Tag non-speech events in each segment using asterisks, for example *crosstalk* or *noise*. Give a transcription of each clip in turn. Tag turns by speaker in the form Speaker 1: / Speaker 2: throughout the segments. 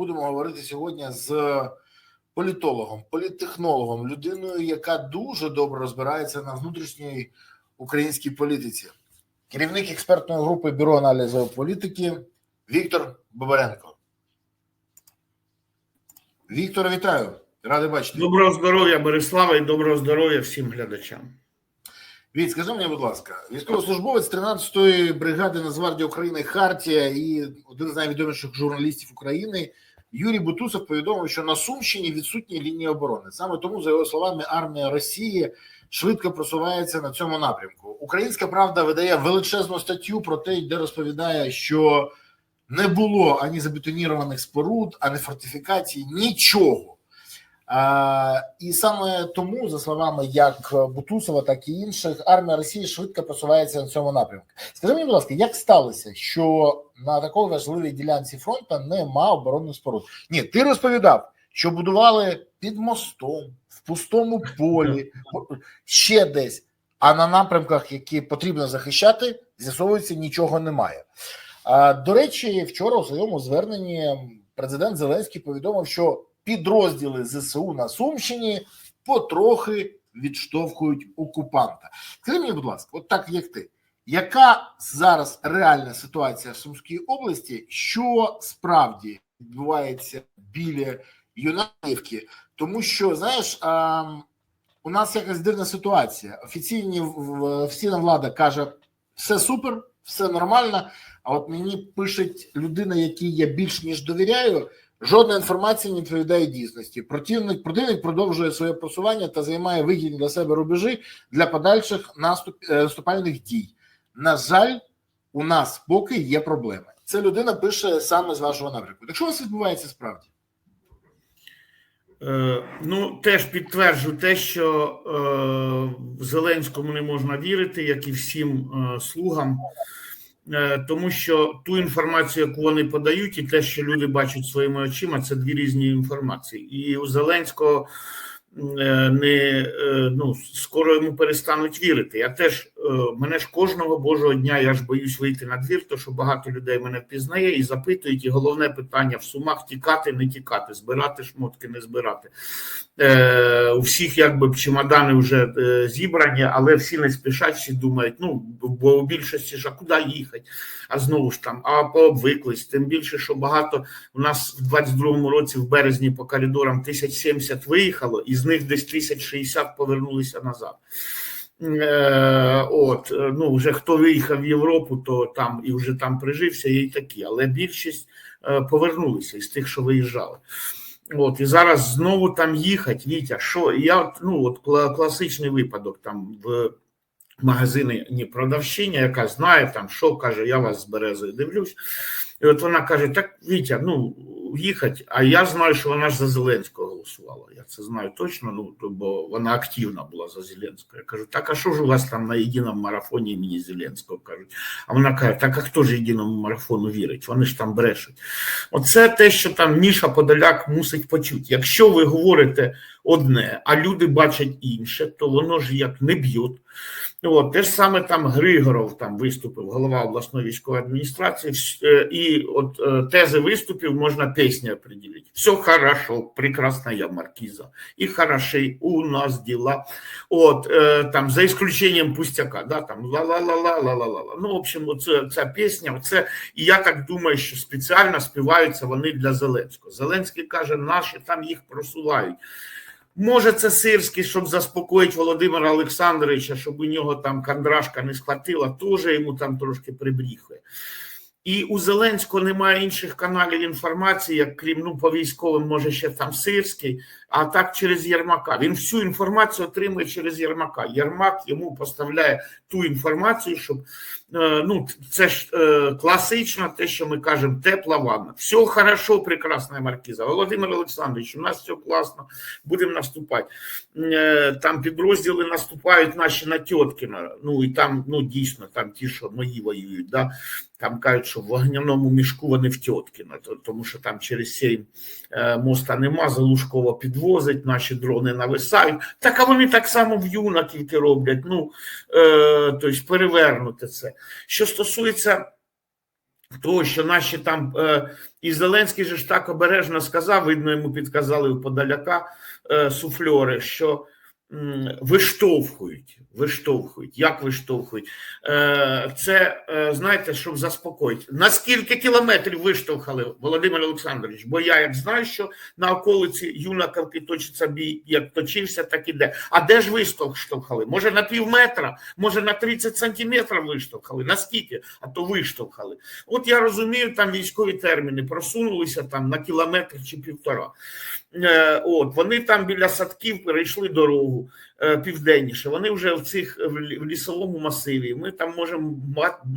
Speaker 1: будемо говорити сьогодні з політологом, політтехнологом, людиною, яка дуже добре розбирається на внутрішній українській політиці. Керівник експертної групи бюро аналізу політики Віктор Бабаренко. Віктор, вітаю! Радий бачити.
Speaker 2: Доброго здоров'я, Борислава, і доброго здоров'я всім глядачам.
Speaker 1: Віть, скажи мені, будь ласка, військовослужбовець 13-ї бригади Нацгвардії України Хартія і один з найвідоміших журналістів України Юрій Бутусов повідомив, що на Сумщині відсутні лінії оборони. Саме тому, за його словами, армія Росії швидко просувається на цьому напрямку. Українська правда видає величезну статтю про те, де розповідає, що не було ані забетонірованих споруд, ані фортифікацій, нічого. А, і саме тому, за словами як Бутусова, так і інших, армія Росії швидко просувається на цьому напрямку. Скажи мені, будь ласка, як сталося, що на такій важливій ділянці фронту нема оборонних споруд? Ні, ти розповідав, що будували під мостом, в пустому полі, ще десь. А на напрямках, які потрібно захищати, з'ясовується, нічого немає. А, До речі, вчора у своєму зверненні президент Зеленський повідомив, що підрозділи ЗСУ на Сумщині потрохи відштовхують окупанта. Скажи мені, будь ласка, от так як ти, яка зараз реальна ситуація в Сумській області, що справді відбувається біля Юнаківки? Тому що знаєш, а, у нас якась дивна ситуація. Офіційні офіційна влада каже, все супер, все нормально. А от мені пише людина, якій я більш ніж довіряю. Жодна інформація не відповідає дійсності. Противник противник продовжує своє просування та займає вигідні для себе рубежі для подальших наступ, наступальних дій. На жаль, у нас поки є проблеми. Це людина пише саме з вашого напрямку. Так що у вас відбувається справді?
Speaker 2: Е, ну, теж підтверджу те, що е, Зеленському не можна вірити, як і всім е, слугам. Тому що ту інформацію, яку вони подають, і те, що люди бачать своїми очима, це дві різні інформації. І у Зеленського не ну скоро йому перестануть вірити. Я теж мене ж кожного божого дня я ж боюсь вийти на двір, то що багато людей мене впізнає і запитують. І головне питання в сумах тікати, не тікати, збирати шмотки, не збирати. Е, У всіх якби чемодани вже е, зібрані, але всі не спішать, всі думають, ну бо у більшості ж а куди їхати? А знову ж там, а пообвиклись. Тим більше, що багато у нас в 22-му році, в березні, по коридорам 1070 виїхало, і з них десь 1060 повернулися назад. Е, От, ну вже хто виїхав в Європу, то там і вже там прижився, є і такі, але більшість е, повернулися із тих, що виїжджали. От і зараз знову там їхати. Вітя, що я ну от класичний випадок там в магазині продавщиня, яка знає там, що каже, я вас з березою дивлюсь. І от вона каже: Так, Вітя, ну їхати, а я знаю, що вона ж за Зеленського голосувала. Я це знаю точно, ну бо вона активна була за Зеленського. Я кажу, так а що ж у вас там на єдиному марафоні імені Зеленського кажуть? А вона каже, так а хто ж єдиному марафону вірить? Вони ж там брешуть. Оце те, що там Міша Подоляк мусить почути. Якщо ви говорите одне, а люди бачать інше, то воно ж як не б'ють. От, те ж саме там Григоров там виступив, голова обласної військової адміністрації, і от тези виступів можна песни определить. Все хорошо, прекрасная маркиза. И хороши у нас дела. От, там, за исключением пустяка, да, там ла-ла-ла-ла-ла-ла-ла. Ну, в общем, оце, ця пісня, це, і я так думаю, що спеціально співаються вони для Зеленського. Зеленський каже, наші там їх просувають. Може, це сирський, щоб заспокоїти Володимира Олександровича, щоб у нього там кандрашка не схватила, теж йому там трошки прибріхує. І у Зеленського немає інших каналів інформації, як крім ну, по військовим, може ще там Сирський, а так через Єрмака. Він всю інформацію отримує через Єрмака. Єрмак йому поставляє ту інформацію, щоб ну це ж класично, те, що ми кажемо, тепла ванна. Все хорошо, прекрасна маркіза. Володимир Олександрович, у нас все класно, будемо наступати. Там підрозділи наступають наші на Тьоткіна. Ну і там, ну дійсно, там ті, що мої воюють. да Там кажуть, що в вогняному мішку вони в Тьоткіна, тому що там через сей моста нема, Залужкова підвозить, наші дрони нависають. Так а вони так само в юнаківки роблять. Ну, е, тобто перевернути це. Що стосується того, що наші там е, і Зеленський же ж так обережно сказав, видно, йому підказали у подаляка е, суфльори, що виштовхують. Виштовхують. Як виштовхують? Е, це е, знаєте, щоб заспокоїти. На скільки кілометрів виштовхали Володимир Олександрович? Бо я як знаю, що на околиці юнаковки точиться бій, як точився, так іде. А де ж виштовхали? Може на пів метра, може на 30 сантиметрів виштовхали. Наскільки? А то виштовхали. От я розумію, там військові терміни просунулися там на кілометр чи півтора. Е, От вони там біля садків перейшли дорогу е, південніше. Вони вже в цих в лісовому масиві. Ми там можемо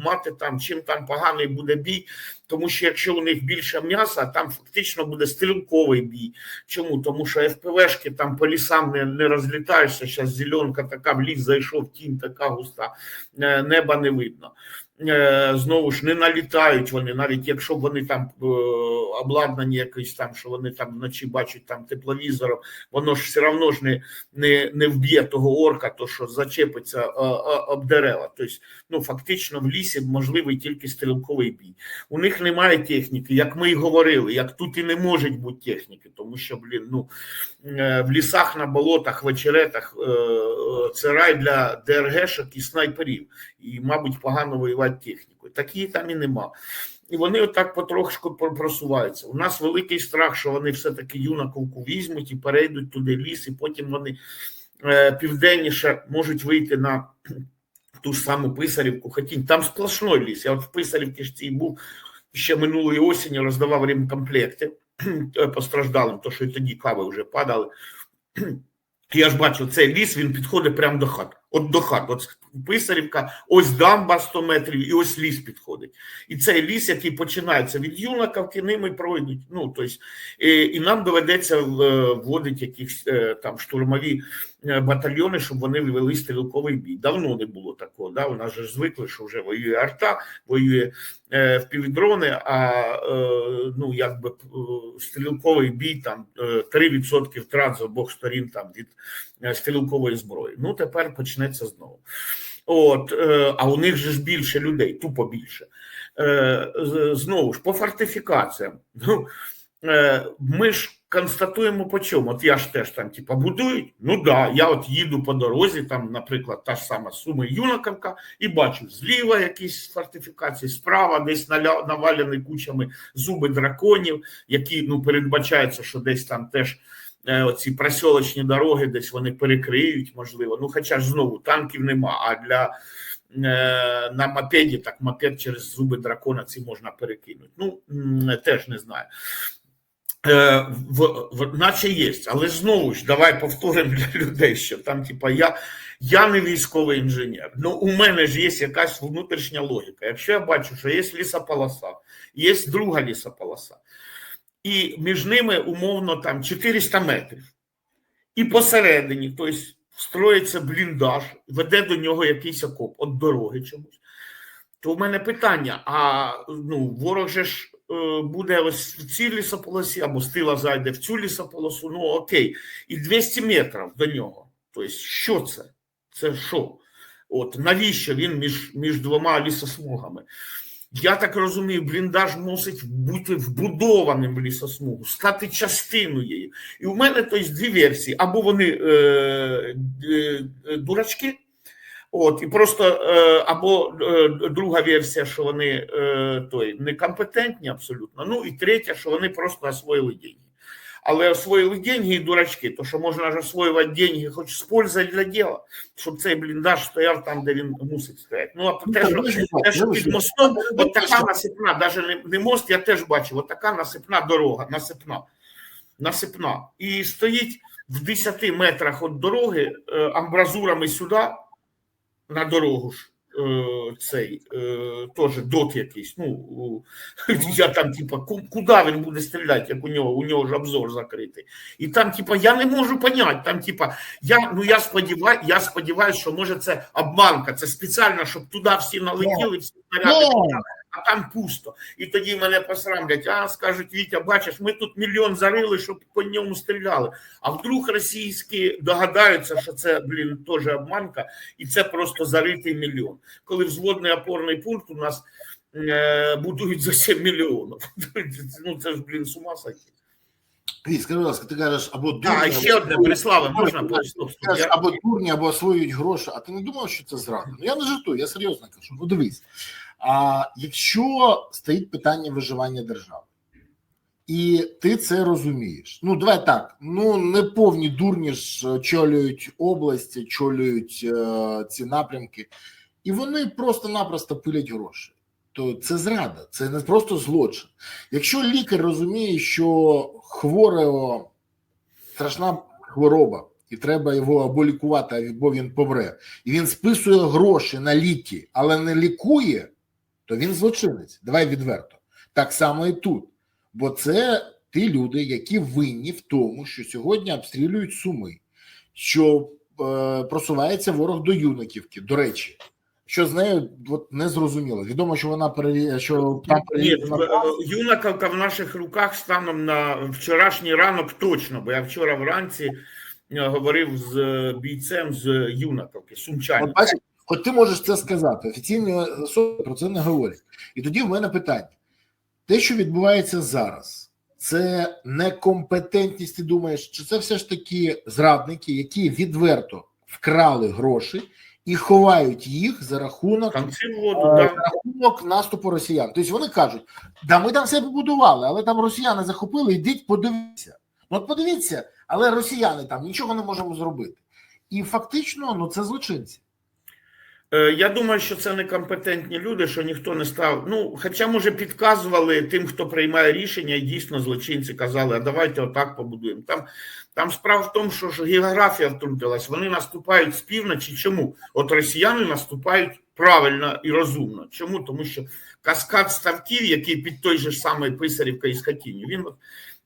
Speaker 2: мати там чим там поганий буде бій, тому що якщо у них більше м'яса, там фактично буде стрілковий бій. Чому? Тому що ФПВшки там по лісам не, не розлітаєшся. Зараз зеленка така в ліс зайшов, тінь така густа, е, неба не видно. Е, Знову ж не налітають вони, навіть якщо вони там е, обладнані якось там, що вони там вночі бачать там тепловізором, воно ж все одно ж не, не, не вб'є того орка, то що зачепиться е, об дерева. Тобто, ну фактично в лісі можливий тільки стрілковий бій. У них немає техніки, як ми й говорили, як тут і не може бути техніки, тому що блін, ну в лісах, на болотах, в очеретах це рай для ДРГшок і снайперів, і, мабуть, погано воювати технікою. Такі там і нема. І вони отак потрошку про- просуваються. У нас великий страх, що вони все-таки юнаковку візьмуть і перейдуть туди ліс, і потім вони е, південніше можуть вийти на ту ж саму Писарівку. Хотінь. Там сплошной ліс. Я от в Писарівці ж цій був ще минулої осені, роздавав ремкомплекти е, постраждалим, то що і тоді кави вже падали. Я ж бачу, цей ліс він підходить прямо до хат. От до хат. От Писарівка, ось дамба 100 метрів, і ось ліс підходить. І цей ліс, який починається від юнаковки, ними пройдуть. Ну, тобто, і, і нам доведеться е, вводити якісь е, там штурмові е, батальйони, щоб вони вели стрілковий бій. Давно не було такого. Да? У нас же звикли, що вже воює арта, воює е, впівдрони, а е, ну, якби е, стрілковий бій там е, 3% втрат з обох сторін там від е, стрілкової зброї. Ну тепер почнеться знову. От, е, а у них же ж більше людей, тупо більше. Е, знову ж по фортифікаціям. Ну, е, ми ж констатуємо по чому. От я ж теж там, типа, будують. Ну да, я от їду по дорозі, там, наприклад, та ж сама Суми Юнаковка, і бачу зліва якісь фортифікації, справа десь навалені кучами зуби драконів, які ну передбачається, що десь там теж. Е, Оці просьолочні дороги десь вони перекриють, можливо. Ну, хоча ж знову танків нема. А для е, на мопеді, так мопед через зуби дракона ці можна перекинути. Ну, теж не знаю. Е, в, в, наче є, але знову ж давай повторимо для людей, що там, типа, я, я не військовий інженер. Ну, у мене ж є якась внутрішня логіка. Якщо я бачу, що є лісополоса, є друга лісополоса, і між ними умовно там 400 метрів, і посередині, тобто строїться бліндаж, веде до нього якийсь окоп від дороги чомусь. То в мене питання: а ну, ворог же ж е, буде ось в цій лісополосі або з тила зайде в цю лісополосу, ну окей, і 200 метрів до нього. Тобто, що це? Це що? От навіщо він між, між двома лісосмугами? Я так розумію, бліндаж мусить бути вбудованим в лісосмугу, стати частиною її. І у мене то є дві версії: або вони е, е, е, дурачки, От і просто е, або е, друга версія, що вони е, той некомпетентні абсолютно. Ну і третя, що вони просто освоїли деньги. Але освоїли деньги і дурачки, то що можна ж освоювати деньги хоч з пользою для діла, щоб цей бліндаж стояв там, де він мусить стояти. Ну а
Speaker 1: Ну,
Speaker 2: те, що, те, що під мостом,
Speaker 1: Ну,
Speaker 2: от така насипна, навіть не, не мост, я теж бачив, от така насипна дорога, насипна, насипна. І стоїть в 10 метрах від дороги е, амбразурами сюди на дорогу ж цей е, теж дот якийсь. Ну *laughs* я там, типа, куди він буде стріляти, як у нього, у нього ж обзор закритий. І там, типа, я не можу поняти. Там, типа, я ну я сподіваюся, я сподіваюся, що може це обманка, це спеціально, щоб туди всі налетіли, всі снаряди,
Speaker 1: Ну.
Speaker 2: А там пусто. І тоді мене посрамлять, а скажуть, Вітя, бачиш, ми тут мільйон зарили, щоб по ньому стріляли. А вдруг російські догадаються, що це, блін, теж обманка, і це просто заритий мільйон. Коли взводний опорний пункт у нас е, будують за 7 мільйонів. *laughs* Ну це ж, блін, з ума сойти.
Speaker 1: Скажи, будь ласка, ти кажеш, або дурні,
Speaker 2: А,
Speaker 1: або-
Speaker 2: ще одне, Бориславе, можна? Стоп. Я-
Speaker 1: або дурні, або освоюють гроші. А ти не думав, що це зрада? Ну я не жартую, я серйозно кажу. Ну дивись. А якщо стоїть питання виживання держави, і ти це розумієш. Ну, давай так. Ну не повні дурні ж очолюють область, очолюють е, ці напрямки, і вони просто-напросто пилять гроші. То це зрада, це не просто злочин. Якщо лікар розуміє, що хворого страшна хвороба, і треба його або лікувати, або він помре, і він списує гроші на ліки, але не лікує, то він злочинець. Давай відверто. Так само і тут. Бо це ті люди, які винні в тому, що сьогодні обстрілюють суми, що е, просувається ворог до юнаківки. До речі, що з нею от, не зрозуміло. Відомо, що вона пере... що там
Speaker 2: е, юнаковка в наших руках станом на вчорашній ранок точно, бо я вчора вранці е, говорив з е, бійцем з юнаковки, сумчанин.
Speaker 1: От ти можеш це сказати. Офіційні особи про це не говорять. І тоді в мене питання: те, що відбувається зараз, це некомпетентність. Ти думаєш, чи це все ж таки зрадники, які відверто вкрали гроші і ховають їх за рахунок
Speaker 2: воду,
Speaker 1: Е,
Speaker 2: да.
Speaker 1: за рахунок наступу росіян. Тобто вони кажуть, да ми там все побудували, але там росіяни захопили, йдіть, подивіться. Ну от подивіться, але росіяни там нічого не можемо зробити. І фактично, ну це злочинці.
Speaker 2: Е, Я думаю, що це некомпетентні люди, що ніхто не став. Ну, хоча, може, підказували тим, хто приймає рішення, і дійсно злочинці казали, а давайте отак побудуємо. Там, там справа в тому, що ж географія втрутилась, вони наступають з півночі. Чому? От росіяни наступають правильно і розумно. Чому? Тому що каскад ставків, який під той же самий Писарівка і Скотінів, він от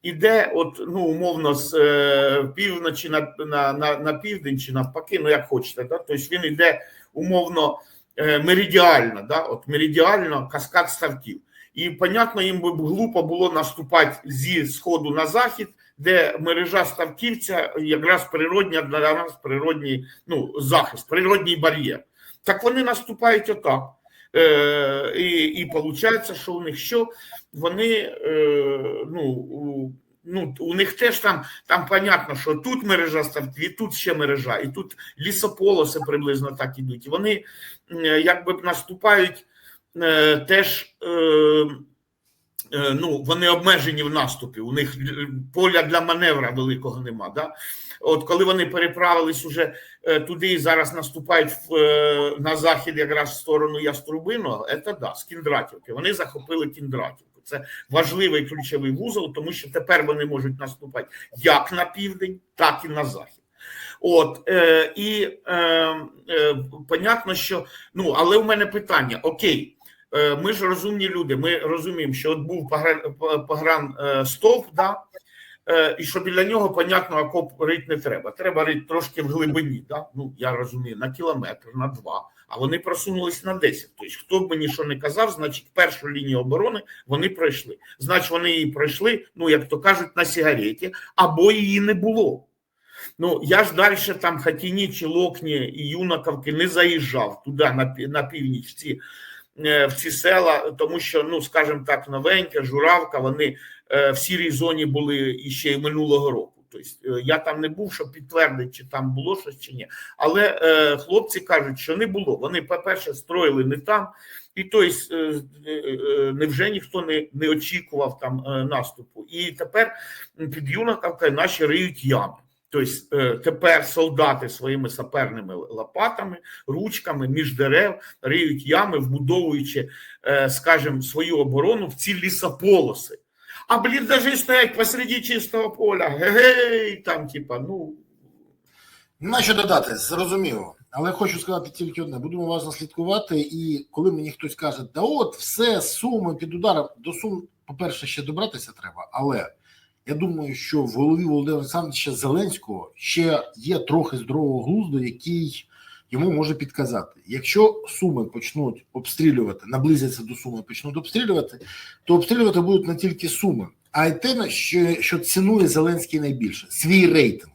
Speaker 2: іде, от, ну, умовно, з е, півночі на, на, на, на південь чи навпаки, ну як хочете. Да? Тобто він іде умовно е, меридіально, да? от меридіально каскад ставків. І, понятно, їм би глупо було наступати зі сходу на захід, де мережа ставківця якраз природня для нас природній ну, захист, природній бар'єр. Так вони наступають отак. Е, і, і виходить, що у них що? Вони е, ну, ну, у них теж там, там понятно, що тут мережа і тут ще мережа, і тут лісополоси приблизно так ідуть. І вони якби наступають е, теж. Е, Ну, вони обмежені в наступі, у них е, поля для маневра великого нема. Да? От коли вони переправились уже е, туди і зараз наступають в, на захід, якраз в сторону Яструбиного, це да, з Кіндратівки. Вони захопили Кіндратівку. Це важливий ключовий вузол, тому що тепер вони можуть наступати як на південь, так і на захід. От е, і е, е, понятно, що ну але у мене питання: окей, ми ж розумні люди. Ми розуміємо, що от був погран, погран е, стовп, да, е, і що біля нього, понятно, окоп рить не треба. Треба рить трошки в глибині. Да? Ну я розумію, на кілометр, на два. А вони просунулись на 10. Тобто, хто б мені що не казав, значить, першу лінію оборони вони пройшли. Значить, вони її пройшли, ну як то кажуть, на сигареті, або її не було. Ну, я ж далі там Хатіні, чи Локні і Юнаковки не заїжджав туди на, на північ е, в ці села, тому що, ну, скажімо так, новенька, Журавка, вони е, в сірій зоні були іще й минулого року. Тобто е, я там не був, щоб підтвердити, чи там було щось чи ні. Але е, хлопці кажуть, що не було. Вони, по-перше, строїли не там, і тобто, е, е, е, невже ніхто не, не очікував там е, наступу. І тепер під Юнаковкою наші риють ями. Тобто е, тепер солдати своїми саперними лопатами, ручками між дерев риють ями, вбудовуючи, е, скажімо, свою оборону в ці лісополоси. А бліндажі стоять посреди чистого поля. Гей, там, типа, ну
Speaker 1: Нема що додати, зрозуміло. Але хочу сказати тільки одне: будемо уважно слідкувати. І коли мені хтось каже, да от все суми під ударом, до сум, по-перше, ще добратися треба. Але я думаю, що в голові Володимира Олександровича Зеленського ще є трохи здорового глузду, який йому може підказати. Якщо суми почнуть обстрілювати, наблизяться до суми, почнуть обстрілювати, то обстрілювати будуть не тільки суми, а й те, що, що цінує Зеленський найбільше свій рейтинг.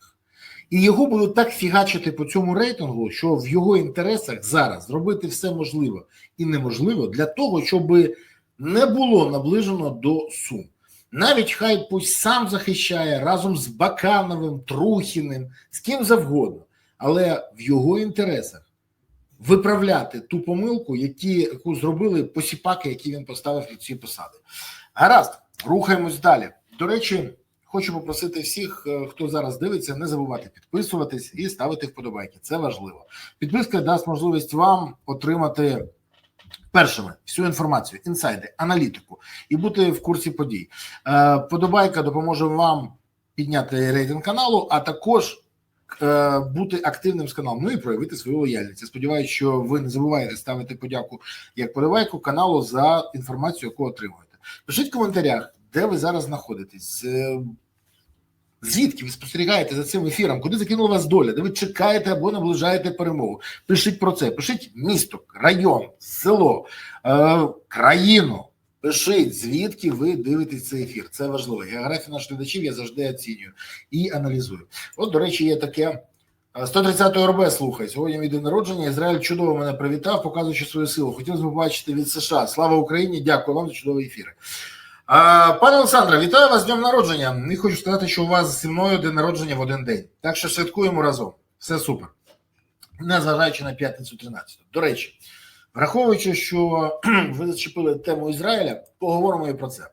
Speaker 1: І його будуть так фігачити по цьому рейтингу, що в його інтересах зараз зробити все можливе і неможливо для того, щоб не було наближено до Сум. Навіть хай пусть сам захищає разом з Бакановим, Трухіним, з ким завгодно, але в його інтересах виправляти ту помилку, які, яку зробили посіпаки, які він поставив на ці посади. Гаразд, рухаємось далі. До речі, хочу попросити всіх, е, хто зараз дивиться, не забувати підписуватись і ставити вподобайки. Це важливо. Підписка дасть можливість вам отримати першими всю інформацію, інсайди, аналітику і бути в курсі подій. Е, Подобайка допоможе вам підняти рейтинг каналу, а також е, бути активним з каналом. Ну і проявити свою лояльність. Я сподіваюся, що ви не забуваєте ставити подяку як подобайку каналу за інформацію, яку отримуєте. Пишіть в коментарях, де ви зараз знаходитесь. Е, Звідки ви спостерігаєте за цим ефіром? Куди закинула вас доля? Де ви чекаєте або наближаєте перемогу? Пишіть про це. Пишіть місто, район, село, е, країну. Пишіть, звідки ви дивитесь цей ефір. Це важливо. Географію наших глядачів я завжди оцінюю і аналізую. От, до речі, є таке. е, 130 РБ слухай. Сьогодні мій день народження. Ізраїль чудово мене привітав, показуючи свою силу. Хотілося б побачити від США. Слава Україні! Дякую вам за чудові ефіри. Пане Олександре, вітаю вас з днем народження. І хочу сказати, що у вас зі мною день народження в один день. Так що святкуємо разом. Все супер. Незважаючи на п'ятницю 13. До речі, враховуючи, що *clears throat* ви зачепили тему Ізраїля, поговоримо і про це.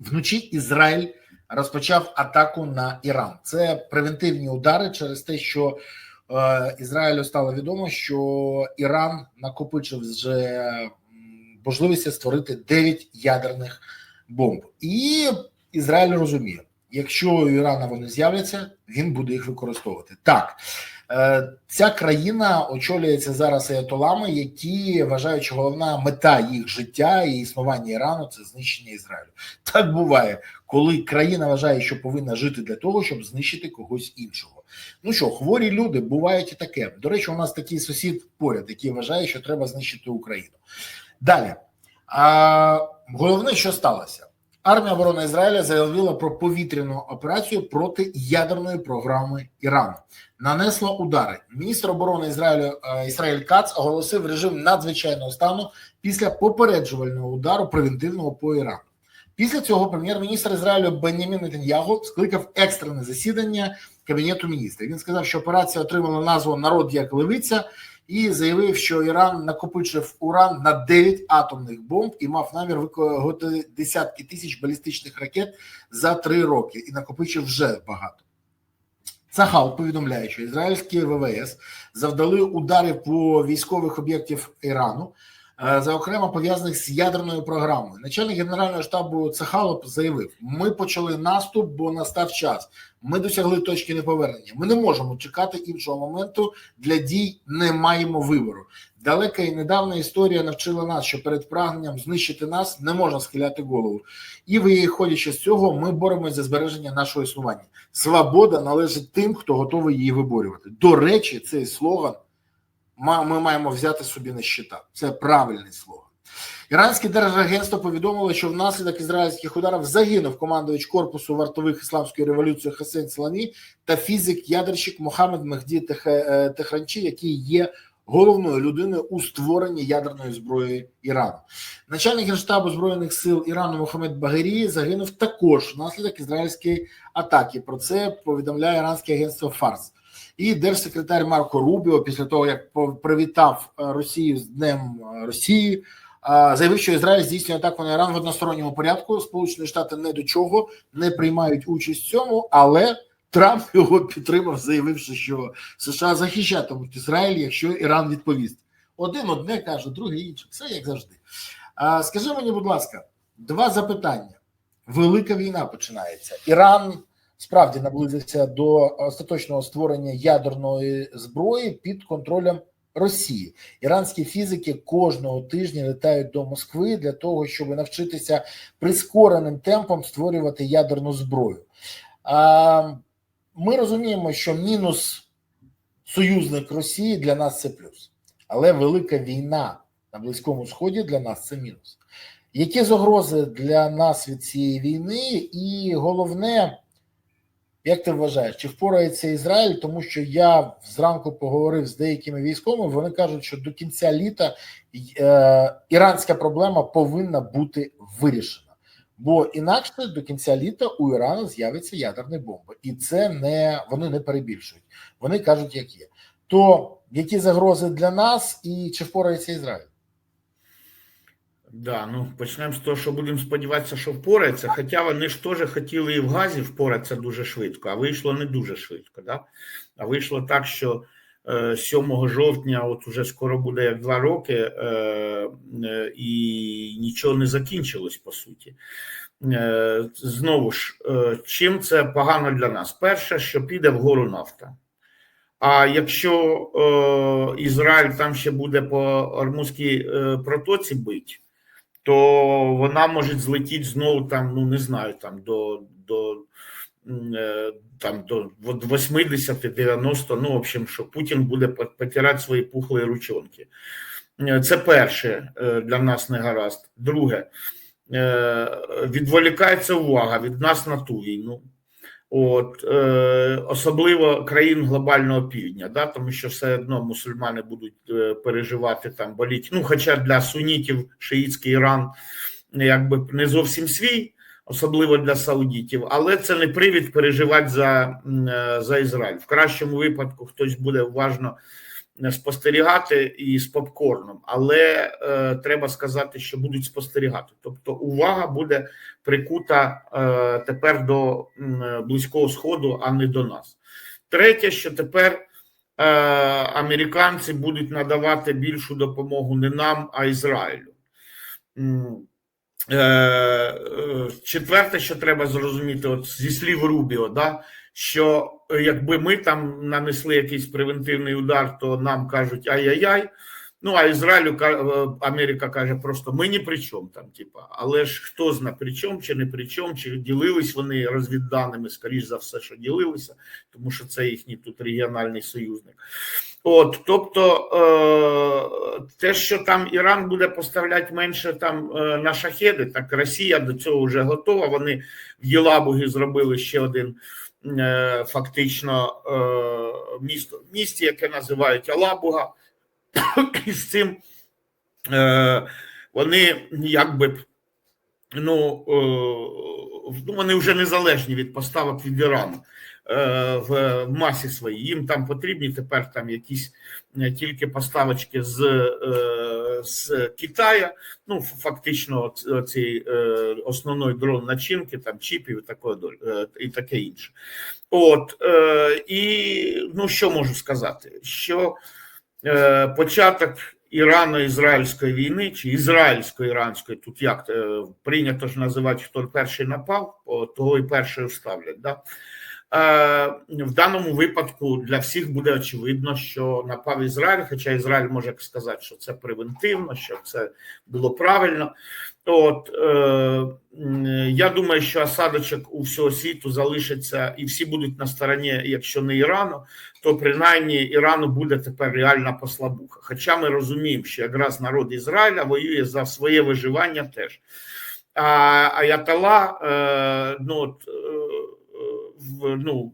Speaker 1: Вночі Ізраїль розпочав атаку на Іран. Це превентивні удари через те, що е, Ізраїлю стало відомо, що Іран накопичив вже можливість створити 9 ядерних бомб. І Ізраїль розуміє, якщо у Ірана вони з'являться, він буде їх використовувати. Так, е, ця країна очолюється зараз аятолами, які вважають, що головна мета їх життя і існування Ірану це знищення Ізраїлю. Так буває, коли країна вважає, що повинна жити для того, щоб знищити когось іншого. Ну що, хворі люди бувають і таке. До речі, у нас такий сусід поряд, який вважає, що треба знищити Україну. Далі. А, головне, що сталося. Армія оборони Ізраїля заявила про повітряну операцію проти ядерної програми Ірану. Нанесла удари. Міністр оборони Ізраїлю е, Ісраїль Кац оголосив режим надзвичайного стану після попереджувального удару превентивного по Ірану. Після цього прем'єр-міністр Ізраїлю Бенямін Нетаньягу скликав екстрене засідання кабінету міністрів. Він сказав, що операція отримала назву Народ як левиця і заявив, що Іран накопичив уран на 9 атомних бомб і мав намір виконати десятки тисяч балістичних ракет за три роки, і накопичив вже багато. Цахал повідомляє, що ізраїльські ВВС завдали ударів по військових об'єктів Ірану, е, за окремо пов'язаних з ядерною програмою. Начальник генерального штабу Цахалов заявив: ми почали наступ, бо настав час. Ми досягли точки неповернення. Ми не можемо чекати іншого моменту для дій. Не маємо вибору. Далека і недавня історія навчила нас, що перед прагненням знищити нас не можна схиляти голову. І виходячи з цього, ми боремося за збереження нашого існування. Свобода належить тим, хто готовий її виборювати. До речі, цей слоган ми маємо взяти собі на щита. Це правильний слоган. Іранське держагентство повідомило, що внаслідок ізраїльських ударів загинув командувач корпусу вартових ісламської революції Хасен Салані та фізик-ядерщик Мохаммед Мехді е, Техранчі, який є головною людиною у створенні ядерної зброї Ірану. Начальник генштабу збройних сил Ірану Мохаммед Багері загинув також внаслідок ізраїльської атаки. Про це повідомляє іранське агентство Фарс. І держсекретар Марко Рубіо, після того як привітав е, Росію з Днем е, Росії, заявив, що Ізраїль здійснює атаку на Іран в односторонньому порядку. Сполучені Штати не до чого не приймають участь в цьому, але Трамп його підтримав, заявивши, що США захищатимуть Ізраїль, якщо Іран відповість. Один одне каже, другий інше. Все як завжди. А, скажи мені, будь ласка, два запитання. Велика війна починається. Іран справді наблизився до остаточного створення ядерної зброї під контролем Росії. Іранські фізики кожного тижня літають до Москви для того, щоб навчитися прискореним темпом створювати ядерну зброю. А, ми розуміємо, що мінус союзник Росії для нас це плюс, але велика війна на Близькому Сході для нас це мінус. Які загрози для нас від цієї війни, і головне, Як ти вважаєш, чи впорається Ізраїль? Тому що я зранку поговорив з деякими військовими. Вони кажуть, що до кінця літа е, іранська проблема повинна бути вирішена, бо інакше до кінця літа у Ірану з'явиться ядерні бомби, і це не вони не перебільшують. Вони кажуть, як є. То які загрози для нас, і чи впорається Ізраїль?
Speaker 2: Да, ну почнемо з того, що будемо сподіватися, що впорається. Хоча вони ж теж хотіли і в газі впоратися дуже швидко, а вийшло не дуже швидко. Да? А вийшло так, що 7 жовтня, от уже скоро буде як два роки, е, е, і нічого не закінчилось по суті. Е, знову ж, е, чим це погано для нас? Перше, що піде вгору нафта. А якщо е, Ізраїль там ще буде по Ормузькій е, протоці бить, то вона може злетіти знову там, ну не знаю, там до до, е, там, до 80-90, ну, в общем, що Путін буде потирати свої пухлі ручонки. Е, Це перше е, для нас не гаразд. Друге, е, відволікається увага від нас на ту війну. От, е, особливо країн глобального півдня, да, тому що все одно мусульмани будуть е, переживати там боліть. Ну, хоча для сунітів шиїцький Іран якби не зовсім свій, особливо для саудітів, але це не привід переживати за, е, за Ізраїль. В кращому випадку хтось буде уважно е, спостерігати і з попкорном, але е, треба сказати, що будуть спостерігати. Тобто увага буде прикута е, тепер до м, близького сходу, а не до нас. Третє, що тепер е, американці будуть надавати більшу допомогу не нам, а Ізраїлю. Е, е, Четверте, що треба зрозуміти, от зі слів Рубіо, да, що е, якби ми там нанесли якийсь превентивний удар, то нам кажуть ай-яй-яй. Ну, а Ізраїлю е, Америка каже просто ми ні при чому там, типа, але ж хто зна при чому чи не при чому, чи ділились вони розвідданими, скоріш за все, що ділилися, тому що це їхній тут регіональний союзник. От, тобто, е, те, що там Іран буде поставляти менше там е, на шахеди, так Росія до цього вже готова. Вони в Єлабугі зробили ще один фактично місто місті, яке називають Алабуга. *coughs* І з цим е, вони якби ну, е, ну, вони вже незалежні від поставок від Ірану е, в масі своїй. Їм там потрібні тепер там якісь тільки поставочки з, з Китаю. Ну, фактично, ц- цей е, основний дрон начинки, там чіпів і таке, інше. От, і ну, що можу сказати? Що початок Ірано-Ізраїльської війни чи ізраїльсько-іранської, тут як е, прийнято ж називати, хто перший напав, того і перший вставлять. Да? Е, в даному випадку для всіх буде очевидно, що напав Ізраїль, хоча Ізраїль може сказати, що це превентивно, що це було правильно. От е, я думаю, що осадочок у всього світу залишиться, і всі будуть на стороні, якщо не Ірану, то принаймні Ірану буде тепер реальна послабуха. Хоча ми розуміємо, що якраз народ Ізраїля воює за своє виживання теж. А Аятала, е, ну, от, е, в- ну,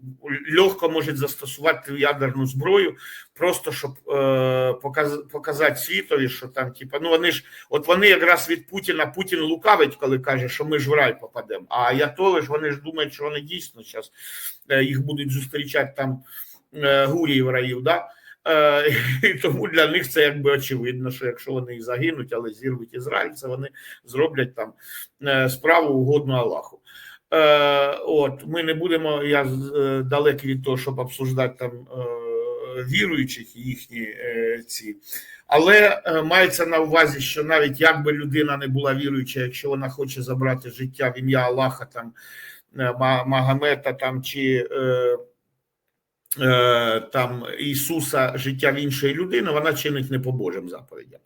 Speaker 2: легко може застосувати ядерну зброю, просто щоб е, показ, показати світові, що там, типа, ну вони ж, от вони якраз від Путіна, Путін лукавить, коли каже, що ми ж в рай попадемо. А Аятоли ж вони ж думають, що вони дійсно зараз їх будуть зустрічати там е, гуріїв раїв, да? *laughs* І тому для них це якби очевидно, що якщо вони і загинуть, але зірвуть Ізраїль, це вони зроблять там е, справу угодну Аллаху. Е, От ми не будемо. Я е, далекий від того, щоб обсуждати там е, віруючих їхні ці. Але мається на увазі, що навіть якби людина не була віруюча, якщо вона хоче забрати життя в ім'я Аллаха, там Магомета там чи е, там Ісуса життя в іншої людини, вона чинить не по Божим заповідям.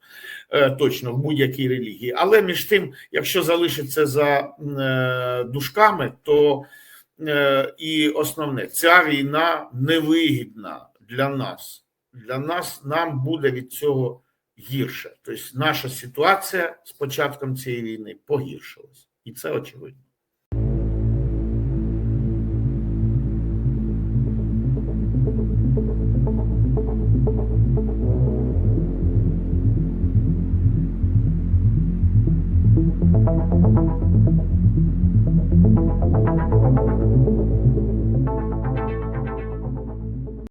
Speaker 2: Е, точно в будь-якій релігії. Але між тим, якщо залишиться за е, дужками, то е, і основне, ця війна невигідна для нас. Для нас нам буде від цього гірше. Тобто наша ситуація з початком цієї війни погіршилась, і це очевидно.